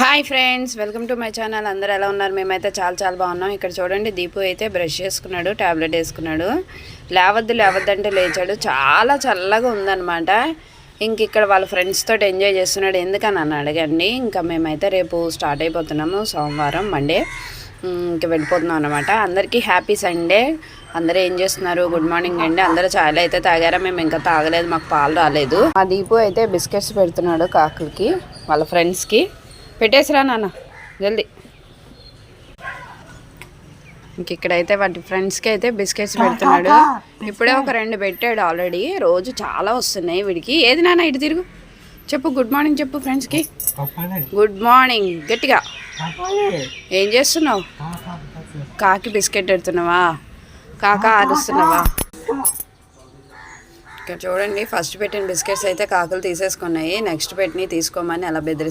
Hi friends welcome to my channel. అందరూ ఎలా ఉన్నారు? మేమైతే చాలా చాలా బాగున్నాం. ఇక్కడ చూడండి దీపు అయితే బ్రష్ చేసుకున్నాడు ట్యాబ్లెట్ వేసుకున్నాడు. లేవద్దు లేవద్దంటే లేచాడు. చాలా చల్లగా ఉందన్నమాట. ఇంక ఇక్కడ వాళ్ళ ఫ్రెండ్స్ తోటి ఎంజాయ్ చేస్తున్నాడు. ఎందుకని నన్ను అడగండి? ఇంకా మేమైతే రేపు స్టార్ట్ అయిపోతున్నాము సోమవారం మండే ఇంక వెళ్ళిపోతున్నాం అనమాట అందరికీ హ్యాపీ సండే అందరూ ఏం చేస్తున్నారు? గుడ్ మార్నింగ్ అండి. అందరూ చాయ్ అయితే తాగారా? మేము ఇంకా తాగలేదు మాకు పాలు రాలేదు. ఆ దీపు అయితే బిస్కెట్స్ పెడుతున్నాడు కాకులకి వాళ్ళ ఫ్రెండ్స్కి పెట్టేసిరా నాన్న జల్దీ. ఇంక ఇక్కడైతే వాటి ఫ్రెండ్స్కి అయితే బిస్కెట్స్ పెడుతున్నాడు. ఇప్పుడే ఒక రెండు పెట్టాడు ఆల్రెడీ. రోజు చాలా వస్తున్నాయి వీడికి. ఏది నాన్న ఇటు తిరుగు. చెప్పు గుడ్ మార్నింగ్ చెప్పు ఫ్రెండ్స్కి. గుడ్ మార్నింగ్ గట్టిగా. ఏం చేస్తున్నావు? కాకి బిస్కెట్ పెడుతున్నావా? కాక ఆరుస్తున్నావా? ఇక్కడ చూడండి ఫస్ట్ పెట్టిన బిస్కెట్స్ అయితే కాకులు తీసేసుకున్నాయి. నెక్స్ట్ పెట్టినవి తీసుకోమని అలా బెదిరి